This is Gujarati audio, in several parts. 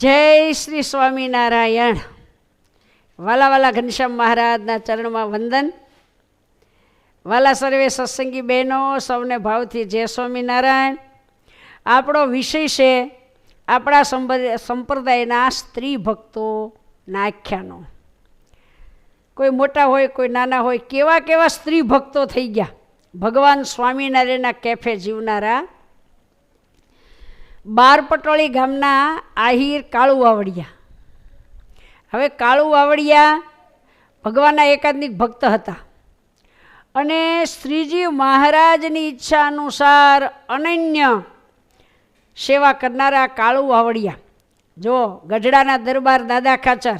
જય શ્રી સ્વામિનારાયણ. વાલા વાલા ઘનશ્યામ મહારાજના ચરણમાં વંદન. વાલા સર્વે સત્સંગી બહેનો, સૌને ભાવથી જય સ્વામિનારાયણ. આપણો વિષય છે આપણા સંપ્ર- સંપ્રદાયના સ્ત્રી ભક્તોના આખ્યાનો કોઈ મોટા હોય, કોઈ નાના હોય, કેવા કેવા સ્ત્રી ભક્તો થઈ ગયા? ભગવાન સ્વામિનારાયણના કેફે જીવનારા બારપટોળી ગામના આહિર કાળુ વાવડિયા. હવે કાળુ વાવડિયા ભગવાનના એકાદનિક ભક્ત હતા. અને શ્રીજી મહારાજની ઈચ્છા અનુસાર અનન્ય સેવા કરનારા કાળુ વાવડિયા. જો ગઢડાના દરબાર દાદા ખાચર,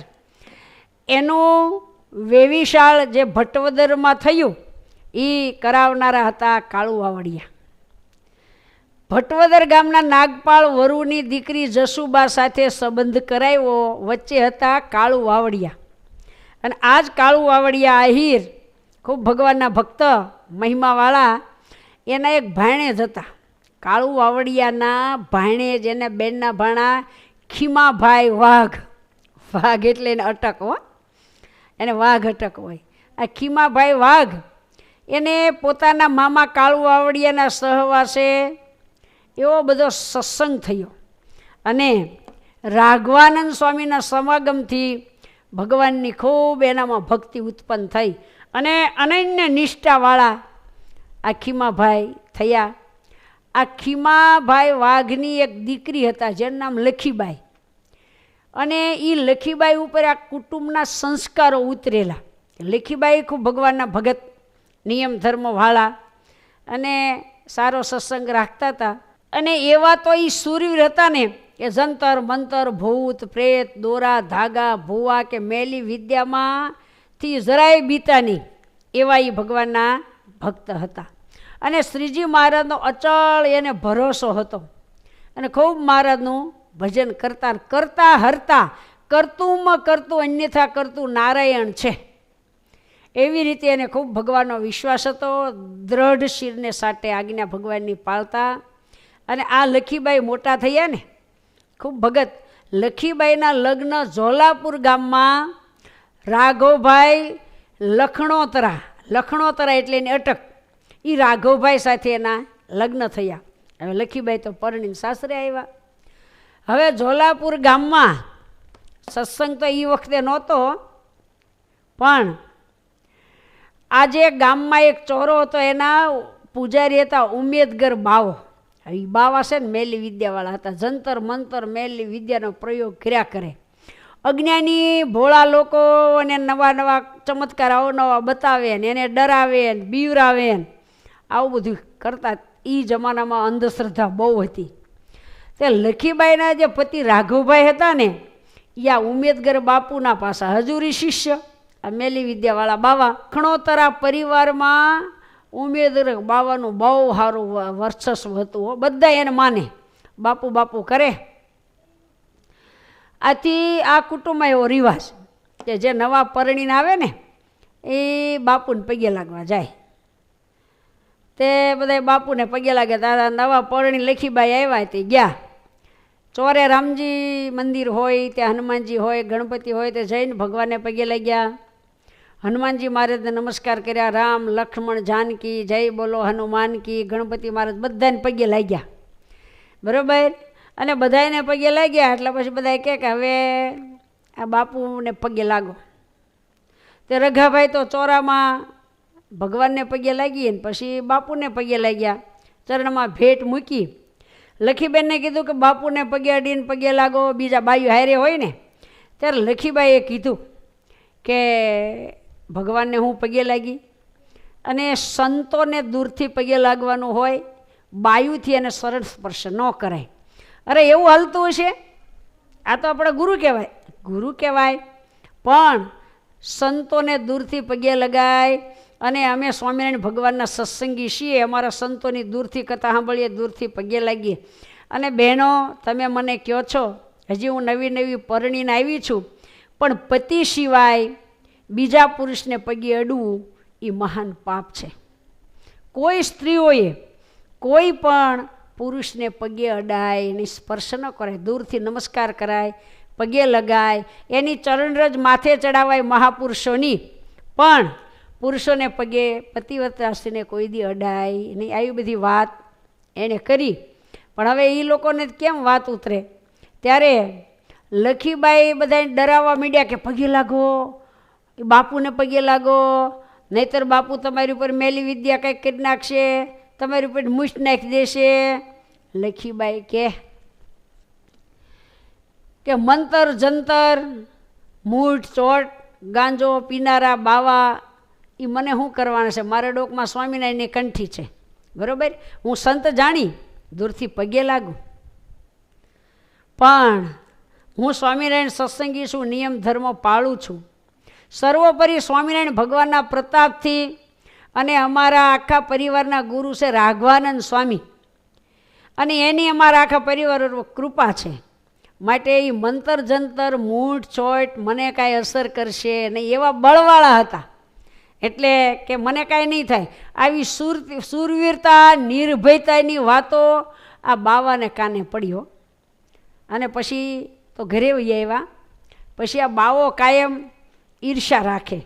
એનું વેવિશાળ જે ભટ્ટવદરમાં થયું એ કરાવનારા હતા કાળુ વાવડિયા. ભટવદર ગામના નાગપાળ વરુની દીકરી જસુબા સાથે સંબંધ કરાવ્યો. વચ્ચે હતા કાળુ વાવડિયા. અને આ જ કાળુ વાવડિયા આહિર, ખૂબ ભગવાનના ભક્ત, મહિમાવાળા, એના એક ભાણેજ હતા. કાળુ વાવડિયાના ભાણેજ એના બેનના ભાણા ખીમાભાઈ વાઘ. વાઘ એટલે એને અટક હો. એને વાઘ અટક હોય. આ ખીમાભાઈ વાઘ એને પોતાના મામા કાળુ વાવડિયાના સહવાસે એવો બધો સત્સંગ થયો. અને રાઘવાનંદ સ્વામીના સમાગમથી ભગવાનની ખૂબ એનામાં ભક્તિ ઉત્પન્ન થઈ. અને અનન્ય નિષ્ઠાવાળા આ ખીમાભાઈ થયા. આ ખીમાભાઈ વાઘની એક દીકરી હતા, જેનું નામ લખીબાઈ. અને એ લખીબાઈ ઉપર આ કુટુંબના સંસ્કારો ઉતરેલા. લખીબાઈ ખૂબ ભગવાનના ભગત, નિયમ ધર્મવાળા. અને સારો સત્સંગ રાખતા હતા. અને એવા તો એ સૂરવીર હતા ને કે જંતર, મંતર, ભૂત, પ્રેત, દોરા, ધાગા, ભૂવા કે મેલી વિદ્યામાંથી જરાય બીતા નહીં એવા એ ભગવાનના ભક્ત હતા. અને શ્રીજી મહારાજનો અચળ એને ભરોસો હતો. અને ખૂબ મહારાજનું ભજન કરતા કરતા હરતા, કરતુંમાં કરતું અન્યથા કરતું નારાયણ છે. એવી રીતે એને ખૂબ ભગવાનનો વિશ્વાસ હતો. દ્રઢ શિરને સાટે આજ્ઞા ભગવાનની પાળતા અને આ લખીબાઈ મોટા થયા ને, ખૂબ ભગત. લખીબાઈના લગ્ન ઝોલાપુર ગામમાં રાઘવભાઈ લખણોતરા લખણોતરા એટલે એની અટક. એ રાઘવભાઈ સાથે એના લગ્ન થયા. હવે લખીબાઈ તો પરણીને સાસરે આવ્યા. હવે ઝોલાપુર ગામમાં સત્સંગ તો એ વખતે નહોતો, પણ આજે ગામમાં એક ચોરો હતો, એના પૂજારી હતા ઉમેદગર બાવો. એ બાવા છે ને મેલી વિદ્યાવાળા હતા. જંતર મંતર મેલી વિદ્યાનો પ્રયોગ કર્યા કરે. અજ્ઞાની ભોળા લોકો અને નવા નવા ચમત્કાર અવનવા બતાવે ને એને ડરાવે ને બીવરાવે ને આવું બધું કરતા એ જમાનામાં અંધશ્રદ્ધા બહુ હતી. તે લખીબાઈના જે પતિ રાઘવભાઈ હતા ને આ ઉમેદગર બાપુના પાસા હજુરી શિષ્ય. આ મેલી વિદ્યાવાળા બાવા ખણોતરા પરિવારમાં ઉમેદર બાવાનું બહુ સારું વર્ચસ્વ હતું હો. બધા એને માને. બાપુ બાપુ કરે. આથી આ કુટુંબમાં એવો રિવાજ કે જે નવા પરણીને આવે ને, એ બાપુને પગે લાગવા જાય. તે બધા બાપુને પગે લાગે તારા નવા પરણી લખીબાઈ આવ્યા તે ગયા. ચોરે રામજી મંદિર હોય, ત્યાં હનુમાનજી હોય, ગણપતિ હોય, તે જઈને ભગવાનને પગે લાગ્યા. હનુમાનજી મહારાજને નમસ્કાર કર્યા. રામ, લક્ષ્મણ, જાનકી, જય બોલો, હનુમાન કી, ગણપતિ મહારાજ બધાને પગે લાગ્યા. બરાબર? અને બધાને પગે લાગ્યા, એટલે પછી બધા કહે કે હવે આ બાપુને પગે લાગો. તે રઘાભાઈ તો ચોરામાં ભગવાનને પગે લાગી ને પછી બાપુને પગે લાગ્યા. ચરણમાં ભેટ મૂકી. લખીબેનને કીધું કે બાપુને પગે અડીને પગે લાગો, બીજા બાયું હારે હોય ને. ત્યારે લખીબાઈએ કીધું કે ભગવાનને હું પગે લાગી અને સંતોને દૂરથી પગે લાગવાનું હોય, બાયુથી એને સરળ સ્પર્શ ન કરાય. અરે એવું હાલતું હશે? આ તો આપણા ગુરુ કહેવાય. ગુરુ કહેવાય, પણ સંતોને દૂરથી પગે લગાય અને અમે સ્વામિનારાયણ ભગવાનના સત્સંગી છીએ, અમારા સંતોની દૂરથી કથા સાંભળીએ, દૂરથી પગે લાગીએ. અને બહેનો, તમે મને કહો છો, હજી હું નવી નવી પરણીને આવી છું, પણ પતિ સિવાય બીજા પુરુષને પગે અડવું એ મહાન પાપ છે. કોઈ સ્ત્રીઓએ કોઈ પણ પુરુષને પગે અડાય એની સ્પર્શ ન કરાય દૂરથી નમસ્કાર કરાય, પગે લગાય, એની ચરણરજ માથે ચડાવાય મહાપુરુષોની, પણ પુરુષોને પગે પતિવ્રતાશ્રીને કોઈ દી અડાય એની આવી બધી વાત એણે કરી. પણ હવે એ લોકોને કેમ વાત ઉતરે? ત્યારે લખીબાઈ બધાને ડરાવવા મીડ્યા કે પગે લાગો એ બાપુને પગે લાગો, નહીતર બાપુ તમારી ઉપર મેલી વિદ્યા કંઈક કરી નાખશે, તમારી ઉપર મુષ્ટ નાખી દેશે. લખીબાઈ કે કે મંતર, જંતર, મૂઠ, ચોટ, ગાંજો, પીનારા, બાવા એ મને શું કરવાના છે? મારા ડોકમાં સ્વામિનારાયણની કંઠી છે. બરાબર? હું સંત જાણી, દૂરથી પગે લાગું. પણ હું સ્વામિનારાયણ સત્સંગી છું, નિયમ ધર્મ પાળું છું. સર્વોપરી સ્વામિનારાયણ ભગવાનના પ્રતાપથી અને અમારા આખા પરિવારના ગુરુ છે રાઘવાનંદ સ્વામી. અને એની અમારા આખા પરિવાર કૃપા છે. માટે એ મંતર જંતર મૂઠ ચોટ મને કાંઈ અસર કરશે નહીં એવા બળવાળા હતા. એટલે કે મને કાંઈ નહીં થાય. આવી સુર, સુરવીરતા, નિર્ભયતાની વાતો આ બાવાને કાને પડ્યો અને પછી તો ઘરે આવ્યા. પછી આ બાવો કાયમ ઈર્ષા રાખે.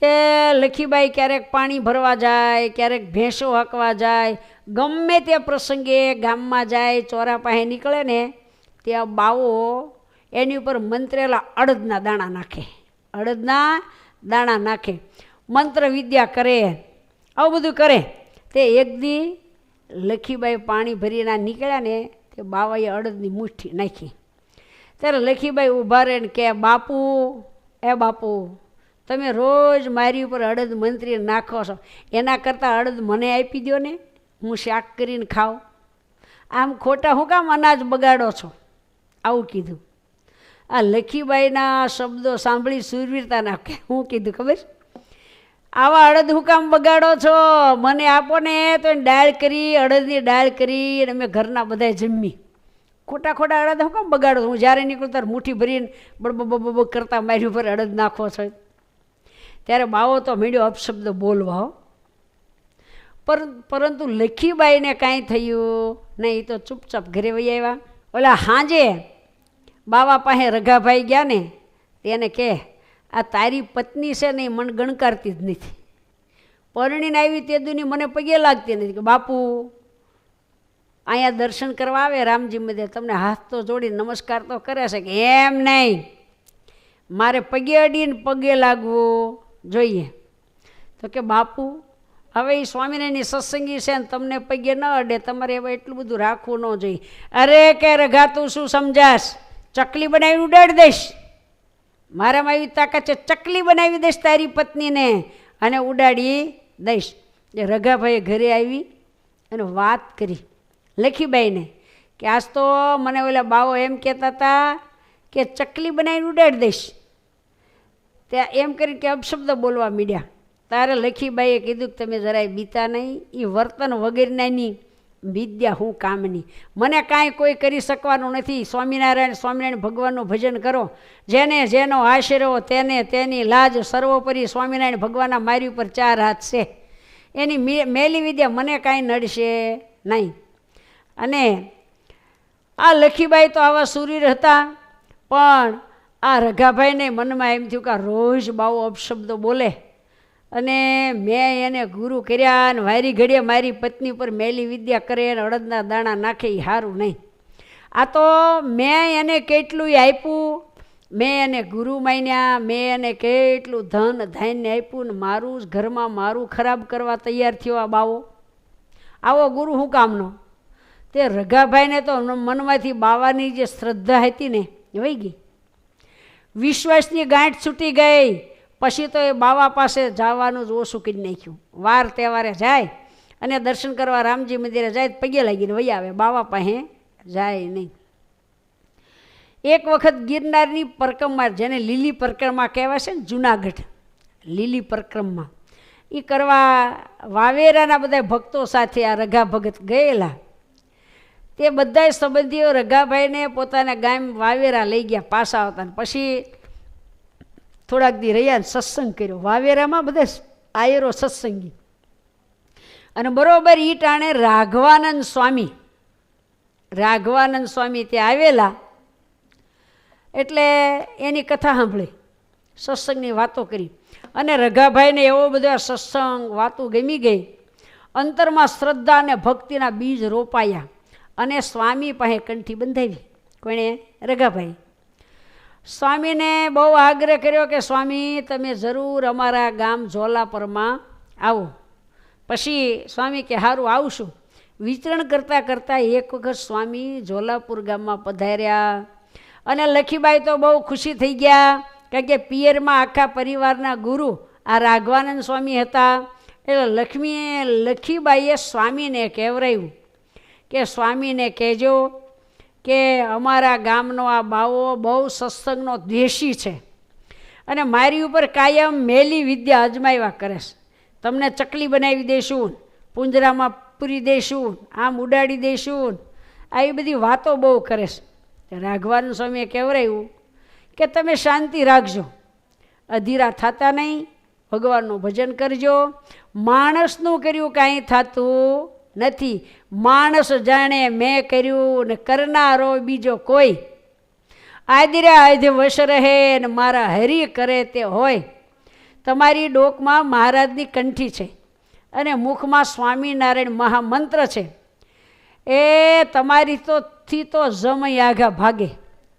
તે લખીબાઈ ક્યારેક પાણી ભરવા જાય, ક્યારેક ભેંસો હાંકવા જાય, ગમે તે પ્રસંગે ગામમાં જાય, ચોરા પાસે નીકળે ને, ત્યાં બાવો એની ઉપર મંત્રેલા અડદના દાણા નાખે. અડદના દાણા નાખે. મંત્ર વિદ્યા કરે, આવું બધું કરે. તે એક દી લખીબાઈ પાણી ભરીને નીકળ્યા ને, તે બાવાએ અડદની મુઠ્ઠી નાખી. ત્યારે લખીબાઈ ઊભા રહે ને કે બાપુ એ બાપુ, તમે રોજ મારી ઉપર અડદ મંત્રી નાખો છો. એના કરતાં અડદ મને આપી દો ને, હું શાક કરીને ખાઉં. આમ ખોટા હું કામ અનાજ બગાડો છો? આવું કીધું. આ લખીબાઈના શબ્દો સાંભળી સુરવીરતા નાખે. હું કીધું, ખબર? આવા અડદ હું કામ બગાડો છો? મને આપો ને, તો દાળ કરી, અડદની દાળ કરી, અને અમે ઘરના બધા જમી. ખોટા ખોટા અડદ હું કામ બગાડો? હું જ્યારે નીકળું ત્યારે મુઠ્ઠી ભરીને બબ કરતાં મારી ઉપર અડદ નાખો છો. ત્યારે બાવો તો મીડિયો અપશબ્દ બોલવા હો. પર, પરંતુ લખીબાઈને કાંઈ થયું નહીં, એ તો ચૂપચાપ ઘરે વહી આવ્યા. ઓલા હાંજે બાવા પાસે રઘાભાઈ ગયા ને, તેને કહે આ તારી પત્ની છે ને એ મને ગણકારતી જ નથી. પરણીને આવી તે દુની મને પગે લાગતી નથી. કે, બાપુ અહીંયા દર્શન કરવા આવે, રામજી મંદિર તમને હાથ તો જોડી નમસ્કાર તો કરે છે કે એમ નહીં. મારે પગે અડીને પગે લાગવું જોઈએ. તો કે બાપુ, હવે એ સ્વામિનારાયણની સત્સંગી છે ને તમને પગે ન અડે, તમારે હવે એટલું બધું રાખવું ન જોઈએ. અરે કે રઘા તું શું સમજાશ? ચકલી બનાવી ઉડાડી દઈશ. મારામાં એવી તાકાત છે, ચકલી બનાવી દઈશ તારી પત્નીને અને ઉડાડી દઈશ. એ રઘાભાઈએ ઘરે આવી અને વાત કરી. લખીબાઈને કે આજ તો મને ઓલા બાવો એમ કહેતા હતા કે ચકલી બનાવીને ઉડાડી દઈશ. ત્યાં એમ કરીને કે અપશબ્દ બોલવા મીડ્યા. તારે લખીબાઈએ કીધું કે તમે જરાય બીતા નહીં એ વર્તન વગેરેનાની વિદ્યા હું કામની. મને કાંઈ કોઈ કરી શકવાનું નથી. સ્વામિનારાયણ સ્વામિનારાયણ ભગવાનનું ભજન કરો. જેને જેનો આશરો તેને તેની લાજ સર્વોપરી સ્વામિનારાયણ ભગવાનના મારી ઉપર ચાર હાથ છે. એની મેલી વિદ્યા મને કાંઈ નડશે નહીં. અને આ લખીબાઈ તો આવા સુરીર હતા પણ આ રઘાભાઈને મનમાં એમ થયું કે રોજ બાવો અપશબ્દો બોલે. અને મેં એને ગુરુ કર્યા અને વારી ઘડીએ મારી પત્ની પર મેલી વિદ્યા કરે અને અડદના દાણા નાખે એ સારું નહીં. આ તો મેં એને કેટલું આપ્યું, મેં એને ગુરુ માન્યા, મેં એને કેટલું ધન ધાન્ય આપ્યું ને મારું જ ઘરમાં મારું ખરાબ કરવા તૈયાર થયો આ બાવો. આવો ગુરુ હું કામનો? તે રઘાભાઈને તો મનમાંથી બાવાની જે શ્રદ્ધા હતી ને, વહી ગઈ. વિશ્વાસની ગાંઠ છૂટી ગઈ, પછી તો એ બાવા પાસે જવાનું જ ઓછું કરી નાખ્યું. વાર તહેવારે જાય અને દર્શન કરવા રામજી મંદિરે જાય પગે લાગીને વહી આવે. બાવા પાસે જાય નહીં. એક વખત ગિરનારની પરિક્રમા જેને લીલી પરક્રમા કહેવાય છે ને, જુનાગઢ, લીલી પરક્રમમાં એ કરવા વાવેરાના બધા ભક્તો સાથે આ રઘા ભગત ગયેલા. તે બધા સંબંધીઓ રઘાભાઈને પોતાના ગામ વાવેરા લઈ ગયા પાછા આવતા પછી થોડાક દી રહ્યા સત્સંગ કર્યો. વાવેરામાં બધા આયરો સત્સંગી. અને બરોબર ઈ ટાણે રાઘવાનંદ સ્વામી રાઘવાનંદ સ્વામી ત્યાં આવેલા. એટલે એની કથા સાંભળી, સત્સંગની વાતો કરી. અને રઘાભાઈને એવો બધો સત્સંગ વાતો ગમી ગઈ. અંતરમાં શ્રદ્ધા અને ભક્તિના બીજ રોપાયા. અને સ્વામી પાસે કંઠી બંધાવી. કોણે? રઘાભાઈ. સ્વામીને બહુ આગ્રહ કર્યો કે, સ્વામી, તમે જરૂર અમારા ગામ ઝોલાપરમાં આવો. પછી સ્વામી કે સારું આવશું વિચરણ કરતાં કરતાં એક વખત સ્વામી ઝોલાપુર ગામમાં પધાર્યા. અને લખીબાઈ તો બહુ ખુશી થઈ ગયા, કારણ કે પિયરમાં આખા પરિવારના ગુરુ આ રાઘવાનંદ સ્વામી હતા. એટલે લક્ષ્મીએ, લખીબાઈએ સ્વામીને કહેવરાયું કે સ્વામીને કહેજો કે અમારા ગામનો આ બાવો બહુ સત્સંગનો દેશી છે. અને મારી ઉપર કાયમ મેલી વિદ્યા અજમાવ્યા કરે છે. તમને ચકલી બનાવી દઈશું પુંજરામાં પૂરી દઈશું આમ ઉડાડી દઈશું આવી બધી વાતો બહુ કરે છે. રાઘવાન સ્વામીએ કહેવરાયું કે તમે શાંતિ રાખજો. અધીરા થતા નહીં, ભગવાનનું ભજન કરજો. માણસનું કર્યું કાંઈ થતું નથી. માણસ જાણે મેં કર્યું ને કરનારો બીજો કોઈ. આદિરે આધે વશ રહે ને મારા હરી કરે તે હોય. તમારી ડોકમાં મહારાજની કંઠી છે અને મુખમાં સ્વામિનારાયણ મહામંત્ર છે. એ તમારી તો થી તો જમય આઘા ભાગે.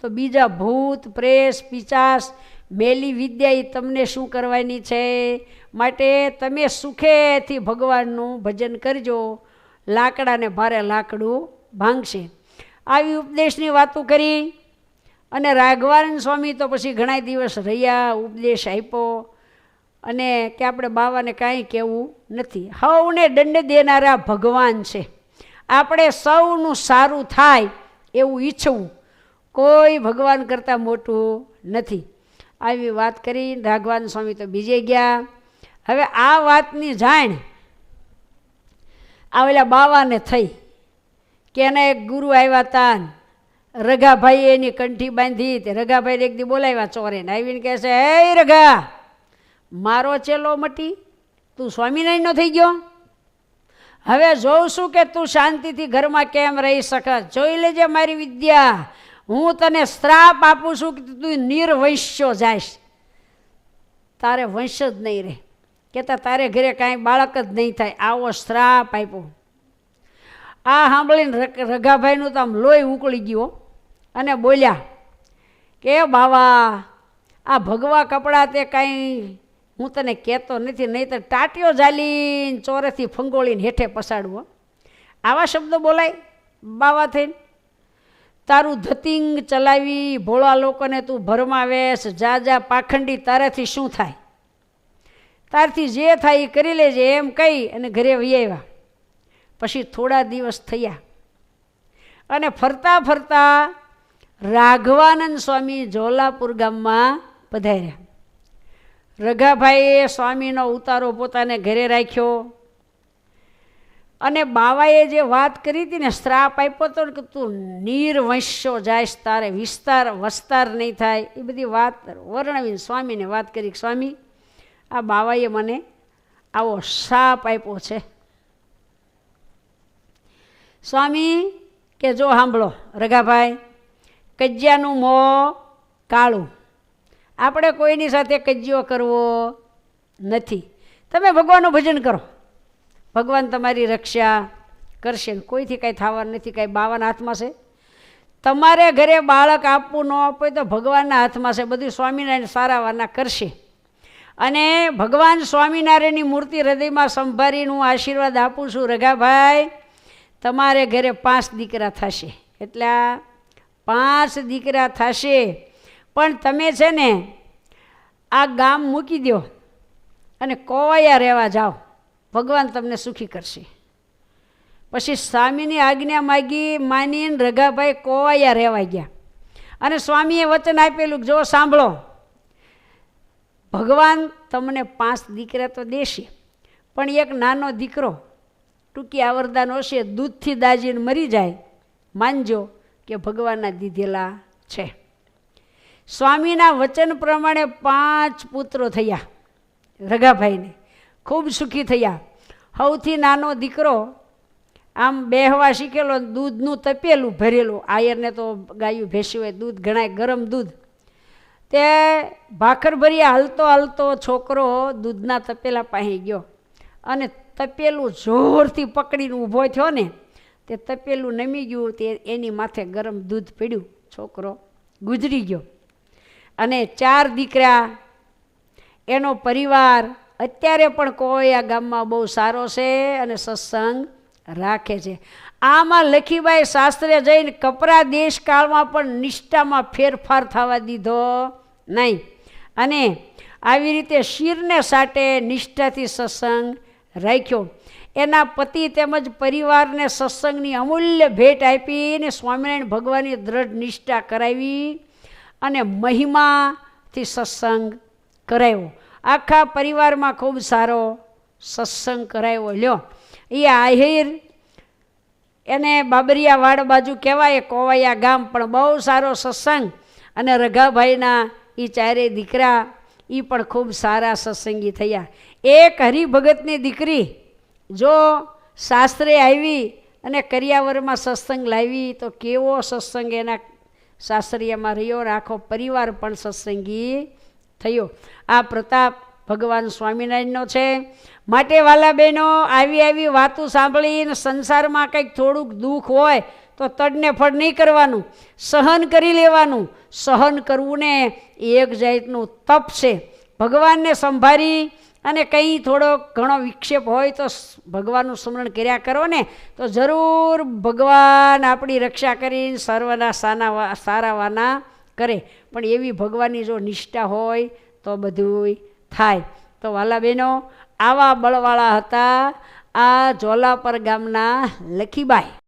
તો બીજા ભૂત, પ્રેસ, પિચાસ મેલી વિદ્યા એ તમને શું કરવાની છે? માટે તમે સુખેથી ભગવાનનું ભજન કરજો. લાકડાને ભારે લાકડું ભાંગશે. આવી ઉપદેશની વાતો કરી અને રાઘવાનંદ સ્વામી તો પછી ઘણા દિવસ રહ્યા, ઉપદેશ આપ્યો અને કે આપણે બાવાને કાંઈ કહેવું નથી. હવને દંડ દેનારા ભગવાન છે. આપણે સૌનું સારું થાય એવું ઈચ્છવું કોઈ ભગવાન કરતાં મોટું નથી. આવી વાત કરી રાઘવાન સ્વામી તો બીજે ગયા. હવે આ વાતની જાણ આવેલા બાવાને થઈ કે એને એક ગુરુ આવ્યા હતા રઘાભાઈ એની કંઠી બાંધી તે રઘાભાઈ એક દી બોલાવ્યા ચોરેને. આવીને કહે છે, હે રઘા, મારો ચેલો મટી, તું સ્વામિનારાયણનો થઈ ગયો? હવે જોઉં છું કે તું શાંતિથી ઘરમાં કેમ રહી શકે? જોઈ લેજે મારી વિદ્યા, હું તને શ્રાપ આપું છું કે તું નિર્વંશ્યો જાઈશ. તારે વંશ જ નહીં રહે. કહેતા, તારે ઘરે કાંઈ બાળક જ નહીં થાય. આવો શ્રાપ આપ્યો. આ સાંભળીને રઘાભાઈનું તો આમ લોહી ઉકળી ગયો અને બોલ્યા, કે બાવા, આ ભગવા કપડાં તે કાંઈ હું તને કહેતો નથી નહીં તો ટાટીઓ જાલીને ચોરેથી ફંગોળીને હેઠે પસાડવો આવા શબ્દો બોલાય બાવા થઈને. તારું ધતિંગ ચલાવી ભોળા લોકોને તું ભરમાવેશ, જા જા, પાખંડી તારાથી શું થાય? તારથી જે થાય એ કરી લેજે, એમ કહી અને ઘરે આવ્યા. પછી થોડા દિવસ થયા. અને ફરતા ફરતા રાઘવાનંદ સ્વામી જોલાપુર ગામમાં પધાર્યા. રઘાભાઈએ સ્વામીનો ઉતારો પોતાને ઘરે રાખ્યો. અને બાવાએ જે વાત કરી હતી ને, શ્રાપ આપ્યો હતો કે તું નિર્વંશ્યો જાયશ, તારે વિસ્તાર, વસ્તાર નહીં થાય, એ બધી વાત વર્ણવીને સ્વામીને વાત કરી સ્વામી આ બાવાએ મને આવો શાપ આપ્યો છે. સ્વામી, કે જો સાંભળો, રઘાભાઈ, કજિયાનું મોં કાળું. આપણે કોઈની સાથે કજિયો કરવો નથી. તમે ભગવાનનું ભજન કરો. ભગવાન તમારી રક્ષા કરશે કોઈથી કાંઈ થવાનું નથી, કાંઈ બાવાના હાથમાં છે. તમારે ઘરે બાળક આપવું ન આપવું તો ભગવાનના હાથમાં છે. બધું સ્વામિનારાયણ સારાવાના કરશે. અને ભગવાન સ્વામિનારાયણની મૂર્તિ હૃદયમાં સંભાળીને આશીર્વાદ આપું છું, રઘાભાઈ, તમારે ઘરે પાંચ દીકરા થશે. એટલે પાંચ દીકરા થશે. પણ તમે છે ને આ ગામ મૂકી દો અને કોવાયા રહેવા જાઓ. ભગવાન તમને સુખી કરશે. પછી સ્વામીની આજ્ઞા માગી માનીને રઘાભાઈ કોવાયા રહેવા ગયા? અને સ્વામીએ વચન આપેલું જો સાંભળો ભગવાન તમને પાંચ દીકરા તો દેશે, પણ એક નાનો દીકરો ટૂંકી આવરદાનો હશે, દૂધથી દાજીને મરી જાય, માનજો કે ભગવાનના દીધેલા છે. સ્વામીના વચન પ્રમાણે પાંચ પુત્રો થયા રઘાભાઈને, ખૂબ સુખી થયા. સૌથી નાનો દીકરો આમ બેહવા શીખેલો, દૂધનું તપેલું ભરેલું, આયરને તો ગાયું ભેંસ્યું હોય, દૂધ ઘણાય ગરમ દૂધ. તે ભાખર હાલતો હાલતો છોકરો દૂધના તપેલા પાસે ગયો. અને તપેલું જોરથી પકડીને ઊભો થયો ને, તે તપેલું નમી ગયું તે એની માથે ગરમ દૂધ પીડ્યું. છોકરો ગુજરી ગયો. અને ચાર દીકરા, એનો પરિવાર, અત્યારે પણ કોઈ આ ગામમાં બહુ સારો છે અને સત્સંગ રાખે છે. આમાં લખીબાઈ શાસ્ત્રે જઈને કપરા દેશકાળમાં પણ નિષ્ઠામાં ફેરફાર થવા દીધો. નહીં. અને આવી રીતે શિરને સાટે નિષ્ઠાથી સત્સંગ રાખ્યો. એના પતિ તેમજ પરિવારને સત્સંગની અમૂલ્ય ભેટ આપીને સ્વામિનારાયણ ભગવાનની દ્રઢ નિષ્ઠા કરાવી અને મહિમાથી સત્સંગ કરાવ્યો આખા પરિવારમાં ખૂબ સારો સત્સંગ કરાવ્યો લ્યો, એ આહિર એને બાબરિયા વાડ બાજુ કહેવાય, કોવાયા ગામ, પણ બહુ સારો સત્સંગ. અને રઘાભાઈના એ ચારે દીકરા એ પણ ખૂબ સારા સત્સંગી થયા. એક હરિભગતની દીકરી જો શાસ્ત્રે આવી અને કરિયાવરમાં સત્સંગ લાવી, તો કેવો સત્સંગ એના શાસ્ત્રીયમાં રહ્યો અને આખો પરિવાર પણ સત્સંગી થયો. આ પ્રતાપ ભગવાન સ્વામિનારાયણનો છે. માટે વાલા બહેનો આવી આવી વાતો સાંભળીને સંસારમાં કંઈક થોડુંક દુઃખ હોય તો તડને ફળ નહીં કરવાનું, સહન કરી લેવાનું. સહન કરવું ને એક જાતનું તપ છે. ભગવાનને સંભાળી અને કંઈ થોડો ઘણો વિક્ષેપ હોય તો ભગવાનનું સ્મરણ કર્યા કરો ને તો જરૂર ભગવાન આપણી રક્ષા કરીને સર્વના, સાના સારાવાના કરે. પણ એવી ભગવાનની જો નિષ્ઠા હોય તો બધું થાય. તો વાલા બહેનો, આવા બળવાળા હતા આ જોલાપર ગામના લખીબાઈ.